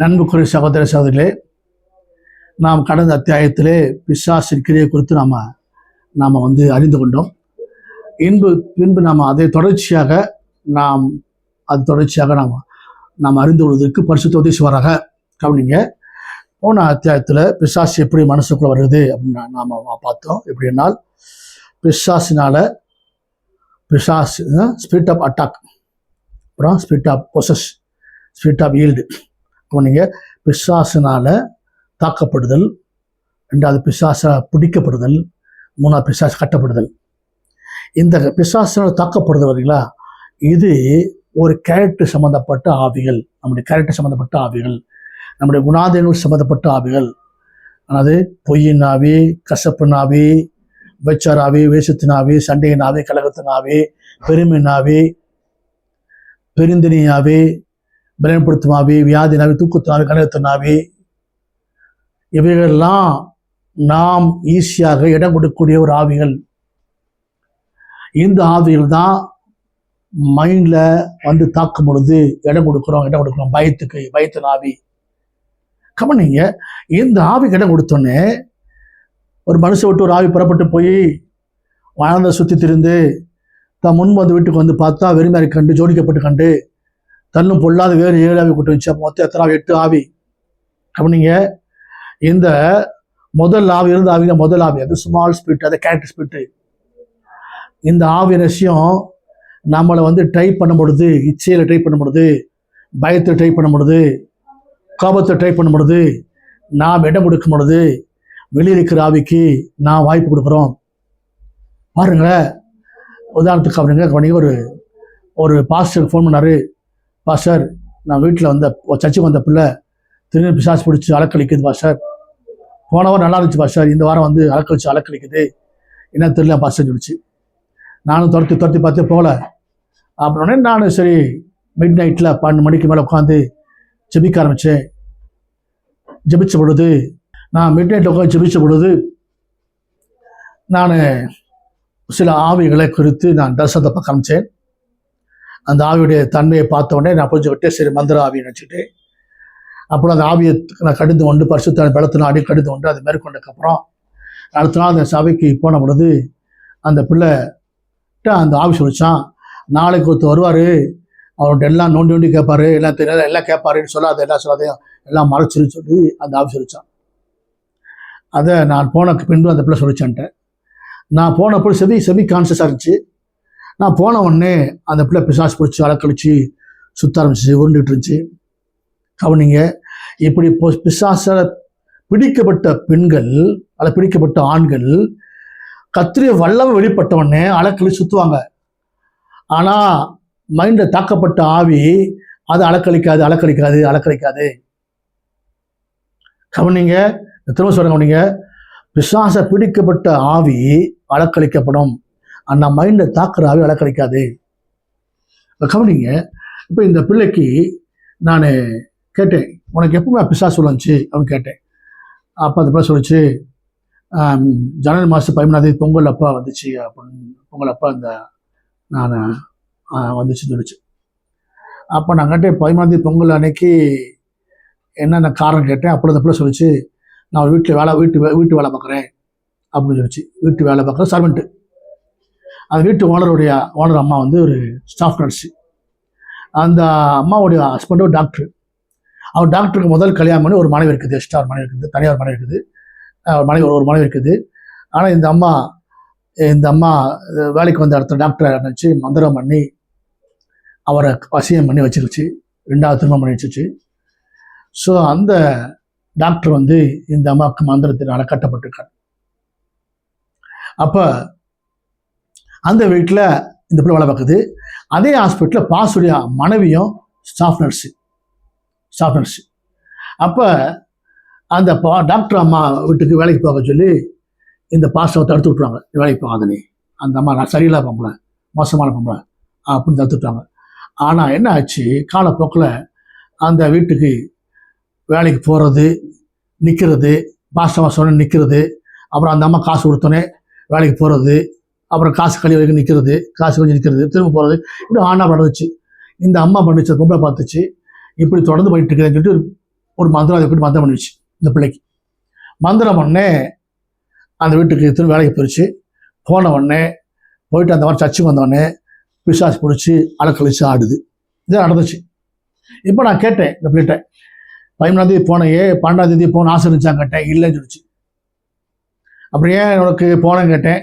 நண்புக்குரிய சகோதர சகோதரிகளே நாம் கடந்த அத்தியாயத்திலே பிசாசின் கிரியை குறித்து நாம் நாம் வந்து அறிந்து கொண்டோம். இன்பு பின்பு நாம் அதை தொடர்ச்சியாக நாம் அது தொடர்ச்சியாக நாம் நாம் அறிந்து கொள்வதற்கு பரிசுத்த உதீஸ்வராக கவனிங்க. போன அத்தியாயத்தில் பிசாசு எப்படி மனசுக்குள்ள வருது அப்படின்னு நாம் பார்த்தோம். எப்படின்னால் பிசாசினால் பிசாஸ் ஸ்பிரிட் ஆஃப் அட்டாக் அப்புறம் spirit of possess spirit of yield கவனிங்க பிசாசினால் தாக்கப்படுதல் ரெண்டாவது பிசாச பிடிக்கப்படுதல் மூணாவது பிசாசு கட்டப்படுதல். இந்த பிசாசினால் தாக்கப்படுது வரீங்களா இது ஒரு கேரக்டர் சம்மந்தப்பட்ட ஆவிகள். நம்முடைய கேரக்டர் சம்மந்தப்பட்ட ஆவிகள். நம்முடைய குணாதீனங்கள் சம்மந்தப்பட்ட ஆவிகள். அதாவது பொய்யின் ஆவி கசப்பின் ஆவி வெச்சார் ஆவி சண்டையின் ஆவி சண்டையின் ஆவி கலகத்தின் ஆவி பெருமின் ஆவி பெருந்தினி ஆவி பலன்படுத்தும் வியாதி இவைகளெல்லாம் நாம் ஈஸியாக இடம் கொடுக்கக்கூடிய ஒரு ஆவிகள். இந்த ஆவிகள் தான் மைண்டில் வந்து தாக்கும் பொழுது இடம் கொடுக்குறோம் இடம் கொடுக்குறோம். பயத்துக்கு பயத்தின் ஆவி. கவனிங்க இந்த ஆவிக்கு இடம் கொடுத்தோன்னே ஒரு மனுஷன் விட்டு ஒரு ஆவி புறப்பட்டு போய் வாழ்ந்த சுற்றி திரிந்து தான் முன் வந்து வீட்டுக்கு வந்து பார்த்தா வெறுமையாக கண்டு ஜோடிக்கப்பட்டு கண்டு தன்னும் பொல்லாத வேறு ஏழு ஆவி கூட்டம் வச்சா மொத்தம் எத்தனை ஆவி? எட்டு ஆவி. கவனிங்க இந்த முதல் ஆவி இருந்த ஆவிங்க முதல் ஆவி. அது ஸ்மால் ஸ்பிரிட் அது கேரக்டர் ஸ்பிரிட்டு இந்த ஆவி ரசியம் நம்மளை வந்து ட்ரை பண்ண முடியுது இச்சையில் ட்ரை பண்ண முடியுது பயத்தை ட்ரை பண்ண முடியுது கோபத்தை ட்ரை பண்ண முடியுது நாம் இடம் கொடுக்க முடியுது வெளியில் இருக்கிற ஆவிக்கு நான் வாய்ப்பு கொடுக்குறோம். பாருங்களேன். உதாரணத்துக்கு அவனுங்க கவனிங்க ஒரு ஒரு பாஸ்டருக்கு ஃபோன் பண்ணாரு. பாஸ்டர் நான் வீட்டில் வந்த சர்ச்சுக்கு வந்த பிள்ளை திருநெல் பிசாசு பிடிச்சி அலக்களிக்குது பாஸ்டர். போன வாரம் நல்லா இருந்துச்சு பாஸ்டர். இந்த வாரம் வந்து அலக்கழிச்சு அலக்களிக்குது என்ன தெரியல பாஸ்டர் சொல்லிச்சு. நானும் துரத்தி துரத்தி பார்த்து போகல. அப்புறமே நான் சரி மிட் நைட்டில் பன்னெண்டு மணிக்கு மேலே உட்காந்து ஜெபிக்க ஆரம்பித்தேன் ஜெபிச்ச பொழுது நான் மிட் நைட்டில் உட்காந்து ஜெபிச்ச பொழுது நான் சில ஆவிகளை குறித்து நான் தரிசனத்தை பார்க்க ஆரம்பித்தேன் அந்த ஆவியுடைய தன்மையை பார்த்த உடனே நான் புரிஞ்சுக்கிட்டே சரி மந்திர ஆவி நினச்சிட்டு அப்புறம் அந்த ஆவியை நான் கடிந்து கொண்டு பரிசுத்தான பலத்தின ஆடி கடிந்து கொண்டு அதை மேற்கொண்டதுக்கப்புறம் அடுத்த நாள் அந்த சபைக்கு போன பொழுது அந்த பிள்ளைகிட்ட அந்த ஆவி சொல்லிச்சான் நாளைக்கு ஒருத்தர் வருவார் அவர்கிட்ட எல்லாம் நோண்டி நோண்டி கேட்பாரு எல்லாம் தெரியல எல்லாம் கேட்பாருன்னு சொல்ல அதை எல்லாம் சொல்லாதையும் எல்லாம் மறைச்சிருன்னு சொல்லி அந்த ஆவி சொல்லிச்சான். அதை நான் போன பின்பு அந்த பிள்ளை சொல்லிச்சான்ட்டேன் நான் போனப்போ செவி செவி கான்சியஸாக இருந்துச்சு. நான் போன உடனே அந்த பிள்ளை பிசாசு பிடிச்சி அலக்கழிச்சு சுத்த ஆரம்பிச்சு உருண்டுட்டு இருந்துச்சு. கவனிங்க இப்படி பொ- பிசாசால் பிடிக்கப்பட்ட பெண்கள் அல்ல பிடிக்கப்பட்ட ஆண்கள் கத்திரிய வல்லமை வெளிப்பட்ட உடனே அலக்கழி சுற்றுவாங்க ஆனால் மைண்டில் தாக்கப்பட்ட ஆவி அது அலக்களிக்காது அலக்களிக்காது அலக்களிக்காது கவனிங்க திரும்ப சொல்ல கவனிங்க பிசாச பிடிக்கப்பட்ட ஆவி அலக்களிக்கப்படும் அந்த மைண்டை தாக்குறாவே வேலை கிடைக்காது. கவனிங்க இப்போ இந்த பிள்ளைக்கு நான் கேட்டேன் உனக்கு எப்பவுமே பிசாசு சொல்லுச்சு அப்படின்னு கேட்டேன். அப்போ அந்த பிள்ளை சொல்லிச்சு ஜனவரி மாதம் பதிமூணாம் தேதி பொங்கல் அப்பா வந்துச்சு அப்படின்னு பொங்கல் அப்பா அந்த நான் வந்துச்சுன்னு சொல்லிச்சு. அப்போ நான் கேட்டேன் பதிமூணாம் தேதி பொங்கல் அன்னைக்கு என்னென்ன காரணம் கேட்டேன்? அப்போ அந்த பிள்ளை சொல்லிச்சு நான் வீட்டில் வேலை வீட்டு வே- வீட்டு வேலை பார்க்குறேன் அப்படின்னு சொல்லிச்சு. வீட்டு வேலை பார்க்குறேன் சர்வெண்ட்டு அந்த வீட்டு ஓனருடைய ஓனர் அம்மா வந்து ஒரு ஸ்டாஃப் நர்ஸு அந்த அம்மாவுடைய ஹஸ்பண்ட் ஒரு டாக்டர் அவர் டாக்டருக்கு முதல் கல்யாணம் பண்ணி ஒரு மனைவி இருக்குது எக்ஸ்ட்ரா ஒரு மனைவி இருக்குது தனியார் மனைவி இருக்குது. அஹ் மனைவி ஒரு மனைவி இருக்குது. ஆனால் இந்த அம்மா இந்த அம்மா வேலைக்கு வந்த இடத்துல டாக்டரை நினச்சி மந்திரம் பண்ணி அவரை வசியம் பண்ணி வச்சிருச்சு ரெண்டாவது திருமணம் பண்ணி வச்சிருச்சு. ஸோ அந்த டாக்டர் வந்து இந்த அம்மாவுக்கு மந்திரத்தினால கட்டப்பட்டிருக்கார் அப்போ அந்த வீட்டில் இந்த பிள்ளை வேலை பார்க்குது அதே ஹாஸ்பிட்டலில் பாசுடைய மனைவியும் ஸ்டாஃப் நர்ஸு ஸ்டாஃப் நர்ஸு அப்போ அந்த பா டாக்டர் அம்மா வீட்டுக்கு வேலைக்கு போக சொல்லி இந்த பாஸ்டரை தடுத்து விட்ருவாங்க வேலைக்கு போகாதனே அந்த அம்மா நான் சரியில்லாத பொம்பளை. மோசமான பொம்பளை. அப்படின்னு தடுத்து விட்டாங்க ஆனால் என்ன ஆச்சு? காலப்போக்கில் அந்த வீட்டுக்கு வேலைக்கு போகிறது நிற்கிறது பாஸ்டமாக சொன்ன நிற்கிறது அப்புறம் அந்த அம்மா காசு கொடுத்தோன்னே வேலைக்கு போகிறது அப்புறம் காசு கழி வரைக்கும் நிற்கிறது காசு கொஞ்சம் நிற்கிறது திரும்ப போகிறது இப்படி ஆனா நடந்துச்சு. இந்த அம்மா பண்ணிச்சு பொம்பளை பார்த்துச்சு. இப்படி தொடர்ந்து பண்ணிட்டு இருக்கிறேன்னு சொல்லிட்டு ஒரு மந்திரம் அதை மந்திரம் பண்ணிடுச்சு இந்த பிள்ளைக்கு. மந்திரம் பண்ணே அந்த வீட்டுக்கு திரும்ப வேலைக்கு போயிடுச்சு போன உடனே போயிட்டு அந்த மாதிரி சர்ச்சுக்கு வந்த உடனே பிசாசு பிடிச்சி அலக்கழிச்சு ஆடுது. இதான் நடந்துச்சு. இப்போ நான் கேட்டேன் இந்த பிள்ளைகிட்ட பதிமூணாம் தேதி போனையே பன்னெண்டாம் தேதி போன ஆசை இருந்துச்சான் கேட்டேன். இல்லைன்னு சொல்லிச்சு. அப்புறம் ஏன் உனக்கு போனேன்னு கேட்டேன்.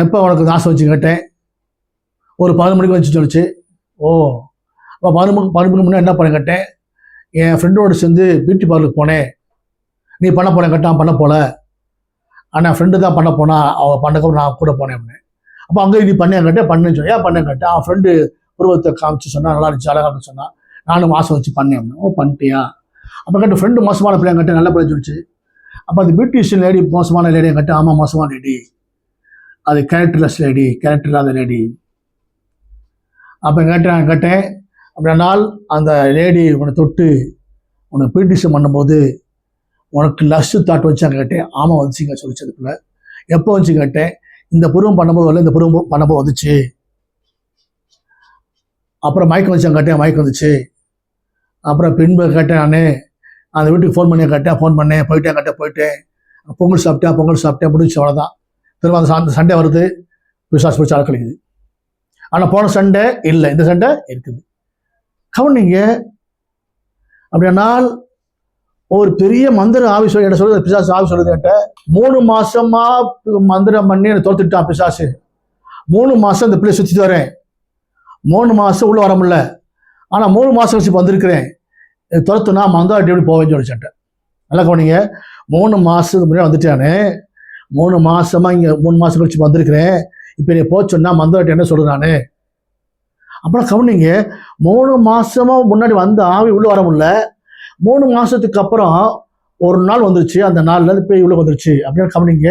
எப்போ உனக்கு ஆசை வச்சு கேட்டேன்? ஒரு பதினொரு மணிக்கு வச்சு சொல்லிச்சு. ஓ அப்போ பதினொரு மணி பதினொரு மணி முன்னே என்ன பண்ண கேட்டேன்? என் ஃப்ரெண்டோடு சேர்ந்து பியூட்டி பார்லருக்கு போனேன். நீ பண்ண போன கேட்டான் பண்ண போல. ஆனால் ஃப்ரெண்டு தான் பண்ண போனா அவள் பண்ணக்க நான் கூட போனேன் அப்படின்னு அப்போ அங்கே நீ பண்ணேன் கேட்டேன் பண்ணுன்னு சொன்னேன். ஏன் பண்ணேன் கேட்டேன்? அவன் ஃப்ரெண்டு உருவத்தை காமிச்சு சொன்னால் நல்லா இருந்துச்சு அழகாக சொன்னான் நானும் மாதம் வச்சு பண்ணேன் அப்படின்னு ஓ பண்ணிட்டியா? அப்போ கேட்ட ஃப்ரெண்டு மோசமான பிள்ளைங்க கேட்டேன் நல்ல பிள்ளை சொல்லிச்சு. அப்போ அந்த பியூட்டிஷியன் லேடி மோசமான லேடியை கேட்டேன் ஆமாம் மோசமான லேடி அது கேரக்டர்லெஸ் லேடி கேரக்டர் இல்லாத லேடி அப்போ கேட்டேன் கேட்டேன் அப்படின்னால் அந்த லேடி உன்னை தொட்டு உனக்கு பீட்டிசம் பண்ணும்போது உனக்கு லஸ்ட் தாட் வச்சாங்க கேட்டேன். ஆமாம் வந்துச்சுங்க சொல்லிச்சதுக்குள்ள எப்போ வந்துச்சு கேட்டேன்? இந்த புருவம் பண்ணும்போது வரல இந்த புருவம் பண்ணும்போது வந்துச்சு. அப்புறம் மயக்கம் வச்சாங்க கேட்டேன் மயக்கம் வந்துச்சு. அப்புறம் பின்பு கேட்டேன் நான் அந்த வீட்டுக்கு ஃபோன் பண்ணி கேட்டேன் ஃபோன் பண்ணேன் போயிட்டேன் கேட்டேன் போயிட்டேன். பொங்கல் சாப்பிட்டேன் பொங்கல் சாப்பிட்டேன் முடிஞ்சு அவ்வளோதான் திரும்ப அந்த சா- சண்டே வருது. விசாஸ் பிடிச்சி அழக்கழிக்குது ஆனால் போன சண்டை இல்லை. இந்த சண்டை இருக்குது. கவனிங்க. அப்படின்னால் ஒரு பெரிய மந்திர ஆவி சொல்லி என்ன சொல்லுது? பிசாசு ஆவி சொல்லுது என்கிட்ட மூணு மாசமா மந்திரம் பண்ணி என்னை தோத்துட்டான் பிசாசு. மூணு மாசம் இந்த பிள்ளை சுத்திட்டு வரேன். மூணு மாசம் உள்ள வர முடியல. ஆனால் மூணு மாசம் கழிச்சு வந்திருக்கிறேன். துரத்துனா மந்தாட்டி எப்படி போவேன்னு சொல்லிச்சேன் நல்லா கவனிங்க. மூணு மாசத்துக்கு முன்னாடி வந்துட்டானே. மூணு மாசமா இங்க மூணு மாசம் கழிச்சு வந்திருக்கிறேன். இப்ப நீ போச்சொன்னா மந்திரட்ட என்ன சொல்றானே அப்புறம் கவனிங்க மூணு மாசமா முன்னாடி வந்த ஆவி உள்ள வர முடியல. மூணு மாசத்துக்கு அப்புறம் ஒரு நாள் வந்துருச்சு அந்த நாள்ல இருந்து இவ்வளோ உள்ள வந்துருச்சு. அப்படின்னு கவனிங்க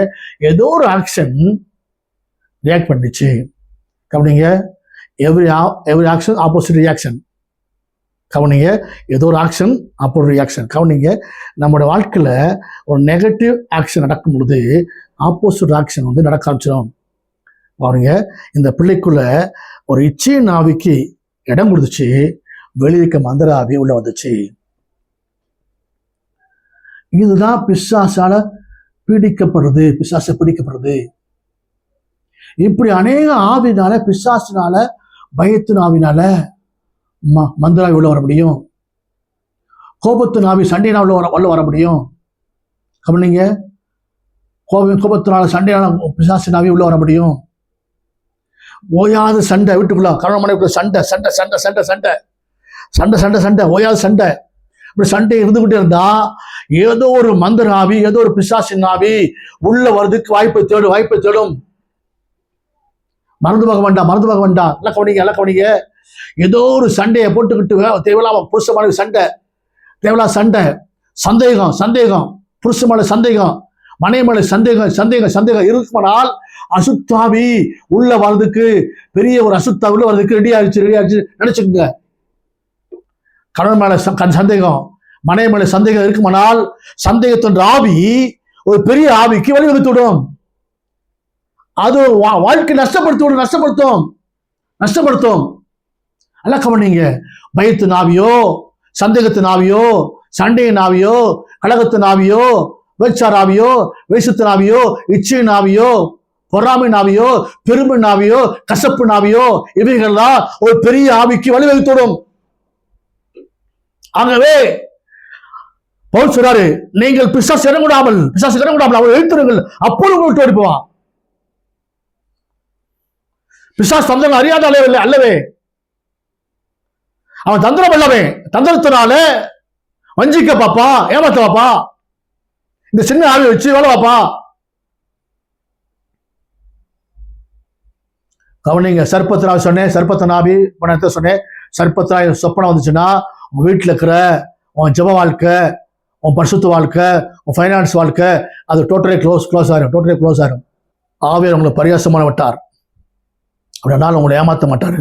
ஏதோ ஒரு ஆக்ஷன் ரியாக்ட் பண்ணிச்சு. கவனிங்க every every action opposite reaction கவனிங்க ஏதோ ஒரு ஆக்ஷன் அப்போ ரியாக்ஷன் கவனிங்க நம்மளோட வாழ்க்கையில் ஒரு நெகட்டிவ் ஆக்ஷன் நடக்கும் பொழுது ஆப்போசிட் ஆக்ஷன் வந்து நடக்க ஆரம்பிச்சிடும். பாருங்க இந்த பிள்ளைக்குள்ள ஒரு இச்சை நாவிக்கு இடம் கொடுத்துச்சு வெளியிருக்க மந்திர ஆவி உள்ள வந்துச்சு. இதுதான் பிசாசால பீடிக்கப்படுறது பிசாச பிடிக்கப்படுறது. இப்படி அநேக ஆவினால பிசாசினால பயத்தின் ஆவினால ம மந்திராவி உள்ள வர முடியும். கோபத்து நாவி சண்டையினால் உள்ள வர உள்ள வர முடியும். கவனிங்க. கோபம் கோபத்தினால சண்டையான பிசாசு நாவி உள்ள வர முடியும். ஓயாத சண்டை வீட்டுக்குள்ள கணவன் மனைவிக்குள்ள சண்டை சண்டை சண்டை சண்டை சண்டை. சண்டை சண்டை சண்டை ஓயாத சண்டை. இப்படி சண்டை இருந்துகிட்டே இருந்தா ஏதோ ஒரு மந்திர ஆவி ஏதோ ஒரு பிசாசின் ஆவி உள்ள வர்றதுக்கு வாய்ப்பை தேடும் வாய்ப்பை தேடும். மறந்து போக வேண்டாம் மறந்து போக வேண்டாம். எல்லாம் கவனிங்க எல்லாம் கவனிங்க. ஏதோ ஒரு சண்டையை போட்டுக்கிட்டு வே- புருஷ மலை சண்டை தேவலா சண்டை சந்தேகம் சந்தேகம் புருஷ மேல சந்தேகம் மனைவி மேல சந்தேகம் சந்தேகம் சந்தேகம் இருக்குமானால் அசுத்தாவி உள்ள வர்றதுக்கு பெரிய ஒரு அசுத்தாவி உள்ள வர்றதுக்கு ரெடி ஆயிடுச்சு ரெடி ஆயிடுச்சு நினைச்சுக்கோங்க. கணவன் மேல ச- கண் சந்தேகம் மனைவி மேல சந்தேகம் இருக்குமானால் சந்தேகத்தின் ஆவி ஒரு பெரிய ஆவிக்கு வழிவகுத்து விடும். அது வா- வாழ்க்கை நஷ்டப்படுத்தி விடும் நஷ்டப்படுத்தும் நஷ்டப்படுத்தும். நல்லா நீங்க பயத்து நாவியோ சந்தேகத்து நாவியோ சண்டையின் ஆவியோ கழகத்து நாவியோ வேச்சாராவியோ வேஷத்து நாவியோ இச்சை நாவியோ பொறாமை நாவியோ பெருமை நாவியோ கசப்பு நாவியோ இவைகள்லாம் ஒரு பெரிய ஆவிக்கு வழிவகுத்தோடும். ஆகவே பவுல் சொல்றாரு நீங்கள் பிசாசு இறங்கூடாமல் பிசாசு இறங்கூடாமல் அவளை எழுத்துருங்கள் அப்போது உங்களுக்கு ஓடி போவான் பிசாஸ் தந்தன் அறியாத அளவில் அல்லவே அவன் தந்திரம் அல்லவே தந்திரத்தினால வஞ்சிக்க பாப்பா ஏமாத்த பாப்பா. இந்த சின்ன ஆவி வச்சு வேலை பாப்பா. கவனிங்க சர்ப்பத்தினாவி சொன்னேன் சர்ப்பத்தினாவி பணத்தை சொன்னேன். சர்பத்ராய் சொப்பனம் வந்துச்சுன்னா உன் வீட்டில் இருக்கிற உன் ஜப வாழ்க்கை உன் பரிசுத்து வாழ்க்கை உன் ஃபைனான்ஸ் வாழ்க்கை அது டோட்டலே க்ளோஸ் க்ளோஸ் ஆகிடும் டோட்டலே க்ளோஸ் ஆகிடும் ஆவியர் உங்களை பரியாசமான விட்டார் அப்படின்னாலும் உங்களை ஏமாற்ற மாட்டார்.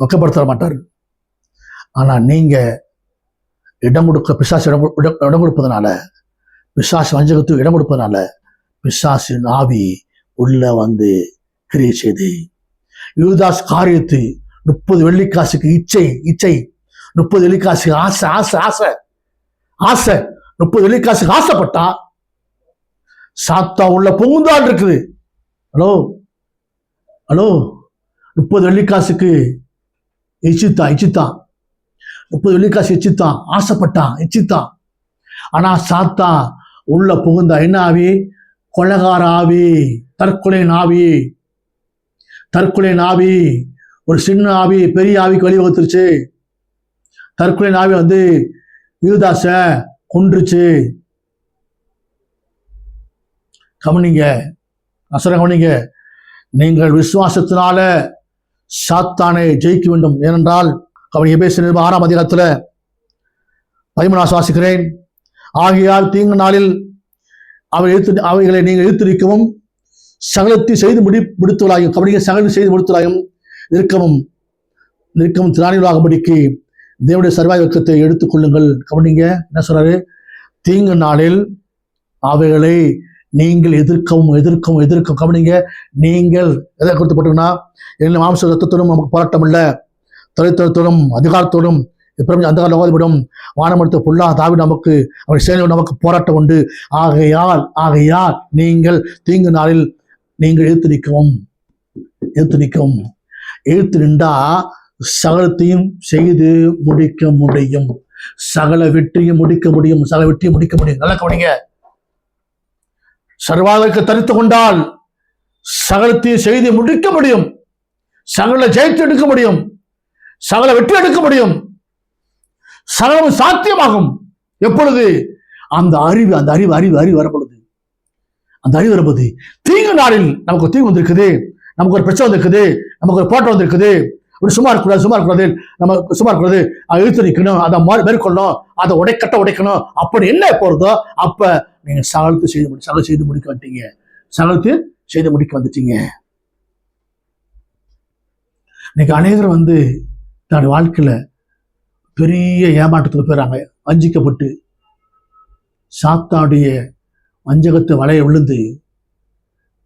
வெக்கப்படுத்த மாட்டார் ஆனால் நீங்கள் இடம் கொடுக்க பிசாசு இடம் இடம் கொடுப்பதனால பிசாசு வஞ்சகத்துக்கு இடம் கொடுப்பதனால பிசாசின் ஆவி உள்ள வந்து கிரியை செய்து யூதாஸ் காரியத்து முப்பது வெள்ளிக்காசுக்கு இச்சை இச்சை முப்பது வெள்ளிக்காசுக்கு ஆசை ஆசை ஆசை ஆசை முப்பது வெள்ளிக்காசுக்கு ஆசைப்பட்டா சாத்தா உள்ள புகுந்தான் இருக்குது. ஹலோ ஹலோ முப்பது வெள்ளிக்காசுக்கு எச்சித்தான் எச்சித்தான் முப்பது வெள்ளிக்காசு எச்சித்தான் ஆசைப்பட்டான் எச்சித்தான் ஆனா சாத்தா உள்ள புகுந்தா என்ன ஆவி? கொலகார ஆவி தற்கொலை நாவி. தற்கொலை நாவி ஒரு சின்ன ஆவி பெரிய ஆவிக்கு வழிவகுத்துருச்சு தற்கொலை நாவி வந்து யூதாச கொன்றுச்சு. கவனிங்க நான் கவனிங்க நீங்கள் விசுவாசத்தினால சாத்தானை ஜெயிக்க வேண்டும். ஏனென்றால் அவன் எபேசு ஆறாம் அதிகாரத்தில் பதிமூணாம் சுவாசிக்கிறேன் ஆகையால் தீங்கு நாளில் அவை எழுத்து அவைகளை நீங்கள் எழுத்திருக்கவும் சகலத்தை செய்து முடி முடித்துள்ளாயும் கபடியை சகலத்தை செய்து முடித்துள்ளாயும் நிற்கவும் நிற்கவும் திராணிகளாகும்படிக்கு தேவனுடைய சர்வாயுக்கத்தை எடுத்துக்கொள்ளுங்கள் கவனிங்க என்ன சொல்றாரு? தீங்கு நாளில் அவைகளை நீங்கள் எதிர்க்கவும் எதிர்க்கவும் எதிர்க்கவும். கவனிங்க நீங்கள் எதை கொடுத்து போட்டோம்னா என்ன மாம்ச ரத்தத்தோடும் நமக்கு போராட்டம் இல்லை தொலைத்தளத்தோடும் அதிகாரத்தோடும் எப்பறம் அந்த லோகத்திடம் வானமடுத்த புல்லா தாவி நமக்கு அவர் சேனையோடு நமக்கு போராட்டம் உண்டு. ஆகையால் ஆகையால் நீங்கள் தீங்கு நாளில் நீங்கள் எழுத்து நிற்கவும் எழுத்து நிற்கவும். எழுத்து நின்றா சகலத்தையும் செய்து முடிக்க முடியும். சகல வெற்றியும் முடிக்க முடியும். சகல வெற்றியும் முடிக்க முடியும். நல்லா கவனிங்க. சர்வாதற்கு தரித்து கொண்டால் சகலத்தையும் செய்து முடிக்க முடியும். சகல ஜெயித்து எடுக்க முடியும். சகல வெற்றி எடுக்க முடியும். சகலம் சாத்தியமாகும். எப்பொழுது? அந்த அறிவு அந்த அறிவு அறிவு அறிவு வரப்படுது அந்த அறிவு வரும்போது தீங்கு நாளில் நமக்கு ஒரு தீங்கு வந்திருக்குது. நமக்கு ஒரு பிரச்சனை வந்திருக்குது. நமக்கு ஒரு போட்டம் வந்திருக்குது. ஒரு சும்மா இருக்கக்கூடாது சும்மா இருக்கக்கூடாது. நம்ம சும்மா இருக்கிறது அதை இழுத்து நிற்கணும் அதை மாதிரி மேற்கொள்ளணும் அதை உடைக்கட்ட உடைக்கணும். அப்படி என்ன போகிறதோ அப்ப நீங்க சகலத்தை செய்து முடி சகல செய்து முடிக்க வந்துட்டீங்க. சகலத்து செய்து முடிக்க வந்துட்டீங்க. இன்னைக்கு அநேகர் வந்து தன்னுடைய வாழ்க்கையில பெரிய ஏமாற்றத்தில் போயிறாங்க. வஞ்சிக்கப்பட்டு சாத்தாடைய வஞ்சகத்தை வளைய விழுந்து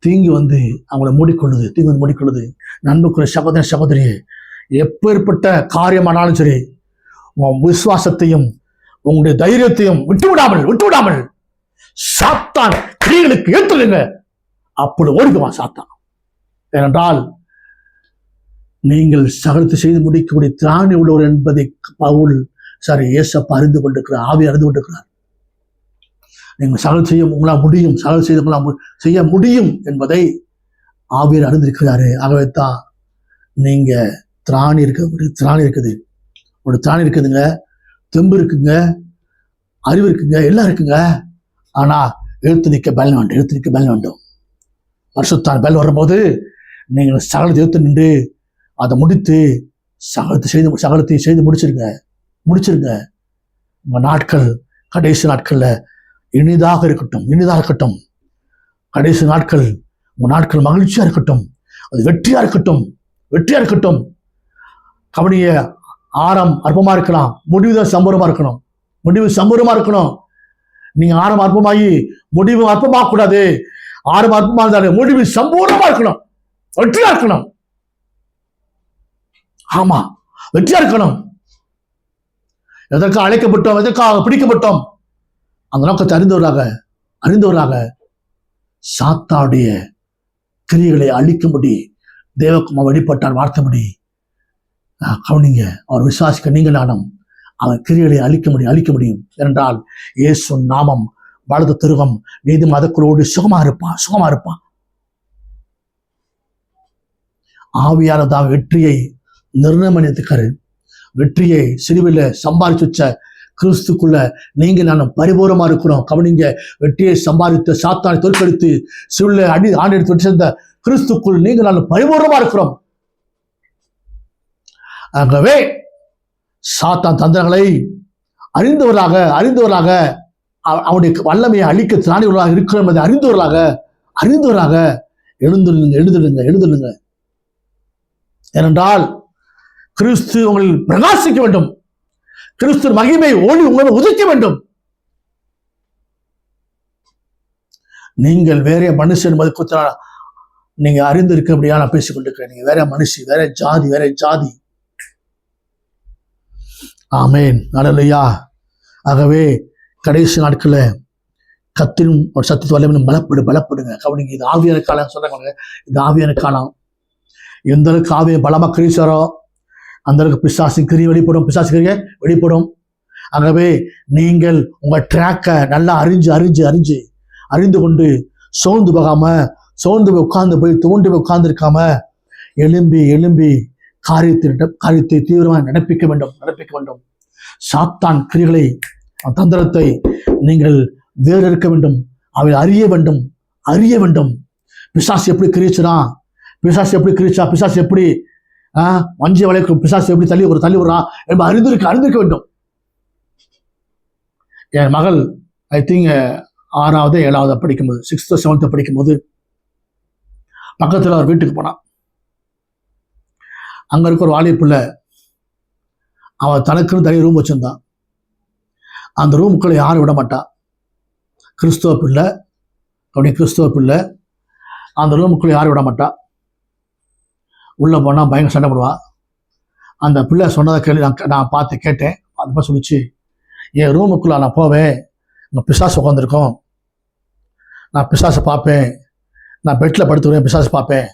தீங்கி வந்து அவங்கள மூடிக்கொள்ளுது தீங்கு வந்து மூடிக்கொள்ளுது. நண்புக்குற சகோதர சகோதரியை எப்பேற்பட்ட காரியமானாலும் சரி உன் விசுவாசத்தையும் உங்களுடைய தைரியத்தையும் விட்டு விடாமல் விட்டு விடாமல் சாத்தான் கிரிகளுக்கு ஏற்றுடுங்க அப்படி ஓடிக்குவான் சாத்தான். ஏனென்றால் நீங்கள் சகலத்தை செய்து முடிக்கக்கூடிய திராணி உள்ளவர் என்பதை பவுல் சாரி ஏசப்பா அறிந்து கொண்டிருக்கிறார் ஆவி அறிந்து கொண்டிருக்கிறார். நீங்கள் சகல் செய்ய உங்களால் முடியும் சகல் செய்து உங்களால் செய்ய முடியும் என்பதை ஆவியர் அறிந்திருக்கிறாரு. ஆகவே தான் நீங்க திராணி இருக்க ஒரு திராணி இருக்குது. ஒரு திராணி இருக்குதுங்க. தெம்பு இருக்குங்க. அறிவு இருக்குங்க. எல்லாம் இருக்குங்க. ஆனா எழுத்து நிற்க பலன் வேண்டும். எழுத்து நிற்க பலன் வேண்டும். வருஷத்தான் பலன் வரும்போது நீங்கள் சகலத்தை எழுத்து நின்று அதை முடித்து சகலத்தை செய்து சகலத்தை செய்து முடிச்சிருங்க. முடிச்சிருங்க. உங்கள் நாட்கள் கடைசி நாட்களில் இனிதாக இருக்கட்டும். இனிதாக இருக்கட்டும். கடைசி நாட்கள் உங்கள் நாட்கள் மகிழ்ச்சியாக இருக்கட்டும். அது வெற்றியாக இருக்கட்டும். வெற்றியாக இருக்கட்டும். கபடிய ஆரம் அற்பமா இருக்கலாம். முடிவு தான் சம்பூரமா இருக்கணும். முடிவு சம்பூரமா இருக்கணும். நீங்க ஆரம் அற்பமாகி முடிவு அற்பமாக கூடாது. ஆரம் அற்பமா இருந்தாலும் முடிவு சம்பூர்ணமா இருக்கணும். வெற்றியா இருக்கணும். ஆமா வெற்றியா இருக்கணும். எதற்காக அழைக்கப்பட்டோம் எதற்காக பிடிக்கப்பட்டோம்? அந்த நோக்கத்தை அறிந்தவராக அறிந்தவராக சாத்தாவுடைய கிரியைகளை அழிக்கும்படி தேவக்குமார் வெளிப்பட்டார் வார்த்தைப்படி கவனிங்க. அவர் விசுவாசிக்க நீங்கள் நானும் அவன் கிரியலை அழிக்க முடியும் அழிக்க முடியும். என்றால் இயேசு நாமம் வலது திருகம் நீதி மதக்குள்ளோடு சுகமா இருப்பான் சுகமா இருப்பான் ஆவியானதாக வெற்றியை நிர்ணயம் பண்ணியிருக்காரு. வெற்றியை சிறுவில் சம்பாதிச்சு வச்ச கிறிஸ்துக்குள்ள நீங்க நானும் பரிபூரமா இருக்கிறோம். கவனிங்க வெற்றியை சம்பாதித்த சாத்தானை தோற்கடித்து சிறுவில் அடி ஆண்டு எடுத்து வச்சிருந்த சேர்ந்த கிறிஸ்துக்குள் நீங்க நானும் பரிபூரமா இருக்கிறோம். ஆகவே சாத்தான் தந்திரங்களை அறிந்தவராக அறிந்தவராக அவ- அவனுடைய வல்லமையை அழிக்க திராணிவர்களாக இருக்கிறோம் என்பதை அறிந்தவர்களாக அறிந்தவராக எழுந்துடுங்க எழுந்துடுங்க எழுந்துடுங்க ஏனென்றால் கிறிஸ்து உங்களில் பிரகாசிக்க வேண்டும். கிறிஸ்து மகிமை ஒளி உங்களை உதிக்க வேண்டும். நீங்கள் வேற மனுஷன் மதிப்பு குறித்து நீங்க அறிந்து இருக்க நான் பேசிக்கொண்டிருக்கிறேன். நீங்க வேற மனுஷி வேற ஜாதி வேற ஜாதி. ஆமேன். அல்லையா. ஆகவே கடைசி நாட்களில் கத்தின் ஒரு சத்தத்து வல்லமையும் பலப்படு பலப்படுங்க. கவனிங்க இது ஆவியான காலம் சொல்றாங்க இது ஆவியான காலம். எந்த அளவுக்கு ஆவிய பலமாக கிரீசாரோ அந்த அளவுக்கு பிசாசு கிரி வெளிப்படும். பிசாசு கிரிய வெளிப்படும். ஆகவே நீங்கள் உங்கள் ட்ராக்கை நல்லா அறிஞ்சு அறிஞ்சு அறிஞ்சு அறிந்து கொண்டு சோர்ந்து போகாமல் சோர்ந்து போய் உட்கார்ந்து போய் தோண்டி போய் உட்காந்துருக்காம எலும்பி எலும்பி காரியத்தை காரியத்தை தீவிரமாக நடப்பிக்க வேண்டும் நடப்பிக்க வேண்டும். சாத்தான் கிரிகளை தந்திரத்தை நீங்கள் வேறு இருக்க வேண்டும். அவை அறிய வேண்டும் அறிய வேண்டும். பிசாசு எப்படி கிரிச்சுறான் பிசாசு எப்படி கிரிச்சா? பிசாசு எப்படி ஆஹ் வஞ்சி வளைக்கும் பிசாசு எப்படி தள்ளி ஒரு தள்ளி விடுறான் என்பது அறிந்திருக்க அறிந்திருக்க வேண்டும். என் மகள் ஐ திங்க் ஆறாவது ஏழாவது படிக்கும்போது சிக்ஸ்த்து செவன்த்து படிக்கும்போது பக்கத்தில் அவர் வீட்டுக்கு போனான் அங்கே இருக்க ஒரு வாலிய பிள்ளை அவன் தனக்குன்னு தனி ரூம் வச்சிருந்தான். அந்த ரூமுக்குள்ள யாரும் விட மாட்டான் கிறிஸ்துவ பிள்ளை அப்படி கிறிஸ்துவ பிள்ளை அந்த ரூமுக்குள்ள யாரும் விட மாட்டான் உள்ளே போனால் பயங்கர சண்டை போடுவான் அந்த பிள்ளை சொன்னதை கேள்வி நான் நான் பார்த்து கேட்டேன். அது மாதிரி சொல்லிச்சு என் ரூமுக்குள்ளே நான் போவேன். இங்கே பிசாசு உட்காந்துருக்கோம் நான் பிசாசை பார்ப்பேன். நான் பெட்டில் படுத்துருவேன் பிசாசு பார்ப்பேன்.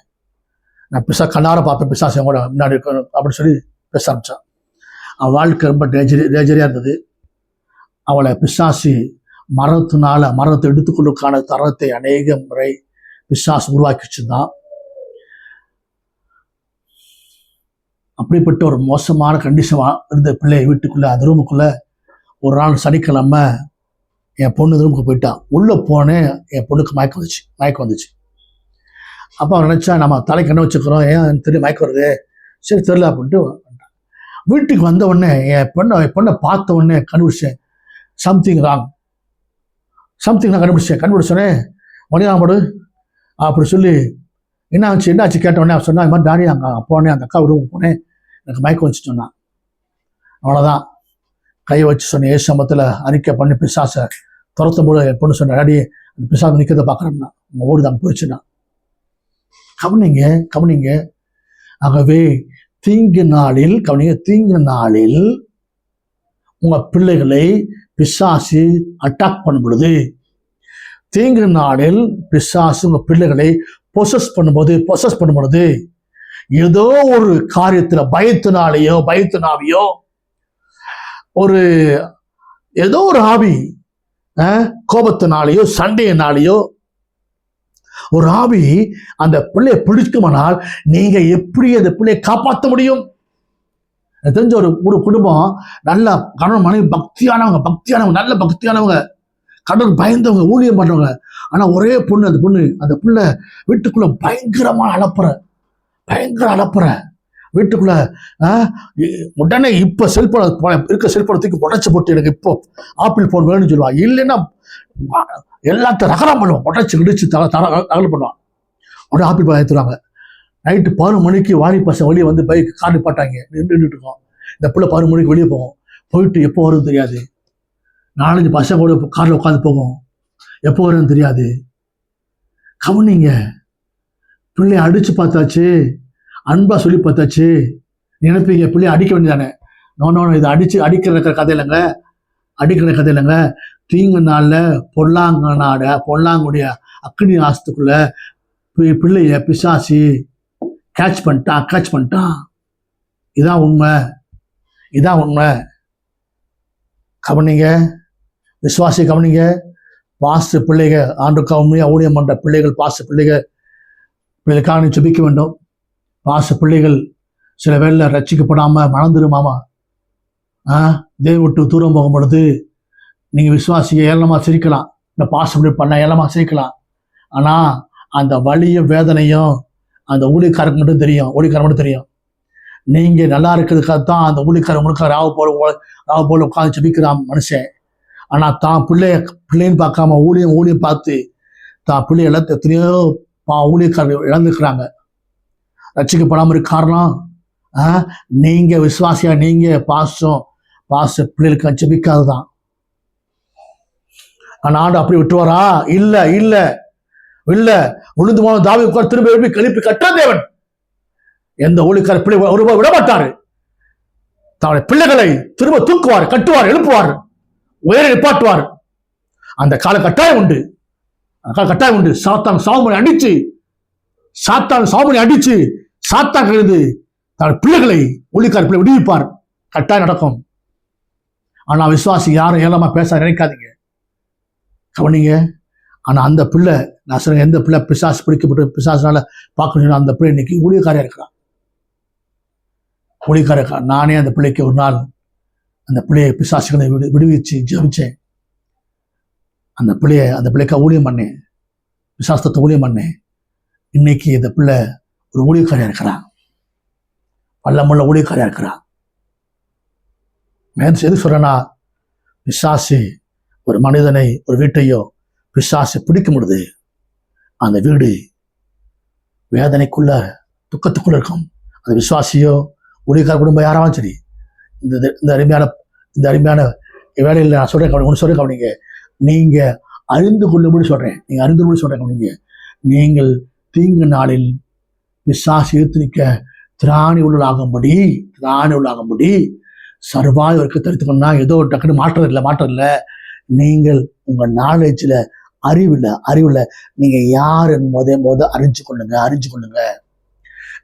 நான் பிசா கண்ணார பார்ப்பேன் பிசாசு கூட முன்னாடி இருக்கணும் அப்படின்னு சொல்லி பேச ஆரம்பித்தான் அவன் வாழ்க்கை ரொம்ப டேஞ்சரி டேஞ்சரியாக இருந்தது. அவளை பிசாசி மரணத்தினால மரணத்தை எடுத்துக்கொள்ளுக்கான தரத்தை அநேக முறை பிசாசு உருவாக்கி வச்சிருந்தான். அப்படிப்பட்ட ஒரு மோசமான கண்டிஷன் இருந்த பிள்ளை வீட்டுக்குள்ளே அந்த ரூமுக்குள்ளே ஒரு நாள் சனிக்கிழமை என் பொண்ணு ரூமுக்கு போயிட்டான் உள்ளே போனேன் என் பொண்ணுக்கு மயக்கம் வந்துச்சு மயக்கம் வந்துச்சு. அப்போ நினச்சா நம்ம தலைக்கு கண்ணை வச்சுக்கிறோம். ஏன் தெரியும் மயக்க வருது? சரி தெரில அப்படின்ட்டு வந்துட்டான். வீட்டுக்கு வந்த உடனே என் பொண்ணை என் பொண்ணை பார்த்த உடனே கண்டுபிடிச்சேன். சம்திங் ராங் சம்திங் நான் கண்டுபிடிச்சேன். கண்டுபிடிச்சோடனே மணியாமடு அப்படி சொல்லி என்ன ஆச்சு? என்ன ஆச்சு? கேட்ட உடனே அவன் சொன்னா இந்த மாதிரி டாடி அங்கே போனேன் அந்த அக்கா ரூமுக்கு போனேன் எனக்கு மயக்கம் வச்சு சொன்னான். அவ்வளோதான் கை வச்சு சொன்னேன் ஏசு சமத்தில் அறிக்கை பண்ணி பிசாசை துரத்தும் போது என் பொண்ணு சொன்ன டாடி அந்த பிசாசு நிற்கிறத பார்க்குறேன்னா உங்கள் ஓடு தான் போயிடுச்சுன்னா கவனிங்க கவனிங்க. ஆகவே தீங்கு நாளில் கவனிங்க தீங்கு நாளில் உங்க பிள்ளைகளை பிசாசு அட்டாக் பண்ணும் பொழுது தீங்கு நாளில் பிசாசு உங்க பிள்ளைகளை பொசஸ் பண்ணும்போது பொசஸ் பண்ணும் பொழுது ஏதோ ஒரு காரியத்துல பயத்தினாலேயோ பயத்தினாவியோ ஒரு ஏதோ ஒரு ஆவி கோபத்தினாலேயோ சண்டையினாலேயோ ஒரு ஆவி அந்த பிள்ளையை பிடிக்குமானால் நீங்க எப்படி அந்த பிள்ளையை காப்பாற்ற முடியும்? எனக்கு தெரிஞ்ச ஒரு ஒரு குடும்பம் நல்ல கணவன் மனைவி பக்தியானவங்க பக்தியானவங்க நல்ல பக்தியானவங்க கடவுள் பயந்தவங்க ஊழியம் பண்றவங்க. ஆனா ஒரே பொண்ணு அந்த பொண்ணு அந்த பிள்ளை வீட்டுக்குள்ள பயங்கரமான அலப்புற பயங்கர அலப்புற. வீட்டுக்குள்ள ஆ, இ- உடனே இப்போ செல்போன் இருக்க செல்போனை தூக்கி போட்டு எனக்கு இப்போ ஆப்பிள் போன் வேணும்னு சொல்லுவான் இல்லைன்னா எல்லாத்தையும் ரகரம் பண்ணுவான் உடச்சி கிடிச்சு தர தர தகவல் பண்ணுவான் உடனே ஆப்பிள் போய் ஏற்றுவாங்க நைட்டு பதினொரு மணிக்கு வாணி பசங்க வெளியே வந்து பைக் கார் பாட்டாங்க. நின்றுட்டு இருக்கோம். இந்த பிள்ளை பதினொரு மணிக்கு வெளியே போவோம் போயிட்டு எப்போ வரும்னு தெரியாது. நாலஞ்சு பசங்க கூட காரில் உட்காந்து போவோம் எப்போ வரும்னு தெரியாது. கவனிங்க. பிள்ளைய அடிச்சு பார்த்தாச்சு. அன்பா சொல்லி பார்த்தாச்சு. நினைப்பீங்க பிள்ளைய அடிக்க வேண்டியதானே? நோ நோ இது அடிச்சு அடிக்கிற கதை இல்லைங்க. அடிக்கிற கதை இல்லைங்க. தீங்கு நாளில் பொல்லாங்க நாட பொல்லாங்குடைய அக்னி ஆசத்துக்குள்ள பிள்ளைய பிசாசி கேட்ச் பண்ணிட்டான் கேட்ச் பண்ணிட்டான். இதான் உண்மை. இதான் உண்மை. கவனிங்க. விசுவாசி கவனிங்க. பாச பிள்ளைகள் ஆண்டுக்கா உண்மையாக ஊழியம் பண்ணுற பிள்ளைகள் பாச பிள்ளைகள் பிள்ளைகளுக்காக நீ சுபிக்க வேண்டும். பாச பிள்ளைகள் சில வேளையில் ரட்சிக்கப்படாமல் மணந்துருமாமா ஆ? தேவ விட்டு தூரம் போகும் பொழுது நீங்கள் விசுவாசிக்க ஏளனமா சிரிக்கலாம். இந்த பாசம் இப்படி பண்ண ஏளனமா சிரிக்கலாம். ஆனால் அந்த வலியும் வேதனையும் அந்த ஊழிக்காரருக்கு மட்டும் தெரியும். ஊழியக்காரர் மட்டும் தெரியும். நீங்கள் நல்லா இருக்கிறதுக்காக தான் அந்த ஊழிக்காரன் முழுக்க ராவ போல ராவ போல உட்காந்து ஜெபிக்கிறான் மனுஷன். ஆனால் தான் பிள்ளைய பிள்ளைன்னு பார்க்காம ஊழியம் ஊழியம் பார்த்து தான் பிள்ளை இழந்து எத்தனையோ பா ஊழியக்காரர் இழந்துக்கிறாங்க ரசிக்கப்படாமல் இருக்க காரணம் ஆ, நீங்க விசுவாசியா? நீங்க பாசம் பாச பிள்ளைகளுக்கு ஜெபிக்காததான் ஆனால் ஆண்டு அப்படி விட்டுவாரா இல்ல இல்ல இல்ல. உளுந்து போன தாவி உட்கார் திரும்ப எழுப்பி கழிப்பு கட்ட தேவன். எந்த ஊழிக்கார பிள்ளை ஒரு விட மாட்டாரு தன்னுடைய பிள்ளைகளை திரும்ப தூக்குவார் கட்டுவார் எழுப்புவார் உயர நிப்பாட்டுவார். அந்த கால கட்டாயம் உண்டு. அந்த கால கட்டாயம் உண்டு. சாத்தான் சாவுமணி அடிச்சு சாத்தான் சாவுமணி அடிச்சு சாத்தான் இருந்து தன் பிள்ளைகளை ஒளிக்கார் பிள்ளை விடுவிப்பார். கட்டாயம் நடக்கும். ஆனா விசுவாசி யாரும் ஏலமா பேச நினைக்காதீங்க. கவனிங்க ஆனா அந்த பிள்ளை நான் சொல்றேன் எந்த பிள்ளை பிசாசு பிடிக்கப்பட்டு பிசாசுனால பார்க்கணும் அந்த பிள்ளை இன்னைக்கு ஊழியக்காரியாக இருக்கிறான். ஊழியக்காரா இருக்கா? நானே அந்த பிள்ளைக்கு ஒரு நாள் அந்த பிள்ளையை பிசாசுகளை விடு விடுவிச்சு ஜெபிச்சேன். அந்த பிள்ளைய அந்த பிள்ளைக்கா ஊழியம் பண்ணேன். விசாசத்தை ஊழியம் பண்ணேன். இன்னைக்கு இந்த பிள்ளை ஒரு ஊழியக்காரியா இருக்கிறான் வல்லமுள்ள ஊழியக்காரியா இருக்கிறான் மேன்ஸ் எது சொல்றேன்னா பிசாசு ஒரு மனிதனை ஒரு வீட்டையோ பிசாசு பிடிக்கும் பொழுது அந்த வீடு வேதனைக்குள்ள துக்கத்துக்குள்ள இருக்கும். அந்த விசுவாசியோ ஊழியக்கார குடும்பம் யாராலும் சரி இந்த இது- இந்த அருமையான இந்த அருமையான வேலையில் நான் சொல்றேன் கவனி ஒன்று சொல்றேன் கவனிங்க. நீங்க அறிந்து கொள்ளும்படி சொல்றேன். நீங்கள் அறிந்து கொள்ளும்படி சொல்கிறேன் கவனிங்க. நீங்கள் தீங்கு நாளில் விசாசி எடுத்து நிற்க திராணி உள்ளாகும்படி திராணி உள்ளாகும்படி சர்வாய் வரைக்கும் தடுத்துக்கணும்னா ஏதோ டக்குன்னு மாற்றம் இல்லை மாற்றம் இல்லை. நீங்கள் உங்க நாலேஜில் அறிவில் அறிவில் நீங்க யார் என்பதை போது அறிஞ்சு கொள்ளுங்க அறிஞ்சு கொள்ளுங்க.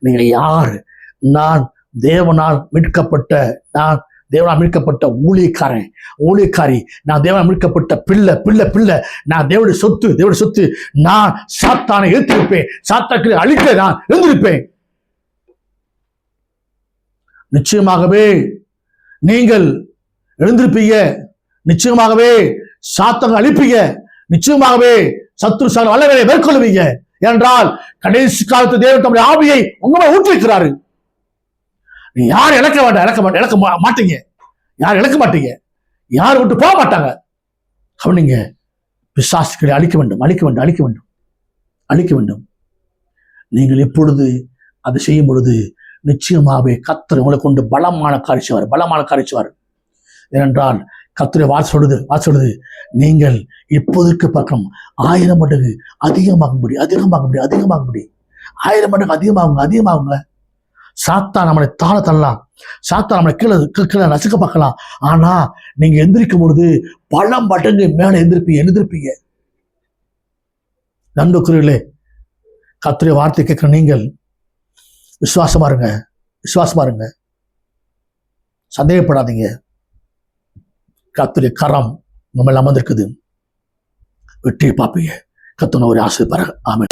நீங்க யார்? நான் தேவனால் மீட்கப்பட்ட நான் தேவனால் மீட்கப்பட்ட ஊழியக்காரன் ஊழியக்காரி நான் தேவனால் மீட்கப்பட்ட பிள்ளை பிள்ளை பிள்ளை. நான் தேவனுடைய சொத்து தேவனுடைய சொத்து. நான் சாத்தானை எழுத்திருப்பேன் சாத்தாக்களை அழிக்க நான் எழுந்திருப்பேன் நிச்சயமாகவே நீங்கள் எழுந்திருப்பீங்க. நிச்சயமாகவே சாத்தங்கள் அழிப்பீங்க. நிச்சயமாகவே சத்ரு சார் வல்லவரை மேற்கொள்வீங்க என்றால் கடைசி காலத்து தேவன் தம்முடைய ஆவியை உங்களை ஊற்றிருக்கிறாரு. நீ யார் இழக்க வேண்டாம் இழக்க மாட்டேன் இழக்க மாட்டீங்க. யார் இழக்க மாட்டீங்க. யார் விட்டு போக மாட்டாங்க. கவனிங்க பிசாசுகளை அழிக்க வேண்டும் அழிக்க வேண்டும் அழிக்க வேண்டும். அழிக்க வேண்டும். நீங்கள் எப்பொழுது அதை செய்யும் பொழுது நிச்சயமாகவே கத்தர் உங்களை கொண்டு பலமான காரிச்சுவார் பலமான காரிச்சுவார் ஏனென்றால் கத்துரை வார் சொல்லுது வார் சொல்லுது நீங்கள் இப்போதைக்கு பக்கம் ஆயிரம் மடங்கு அதிகமாக முடியும் அதிகமாக முடியும் அதிகமாக முடியும் ஆயிரம் மடங்கு அதிகமாகுங்க அதிகமாகுங்க. சாத்தா நம்மளை தாழ தள்ளலாம். சாத்தா நம்மளை கீழே கீழே- நசுக்க பார்க்கலாம். ஆனா நீங்க எந்திரிக்கும் பொழுது பழம் பட்டங்கு மேல எந்திருப்பீங்க எழுந்திருப்பீங்க நண்புக்குரியர்களே கத்திரிய வார்த்தை கேட்கிற நீங்கள் விசுவாசமா இருங்க விசுவாசமா இருங்க. சந்தேகப்படாதீங்க. கத்துடைய கரம் உங்க மேல அமர்ந்திருக்குது. வெற்றியை பார்ப்பீங்க. கத்துன ஒரு ஆசை பாருங்க ஆமாம்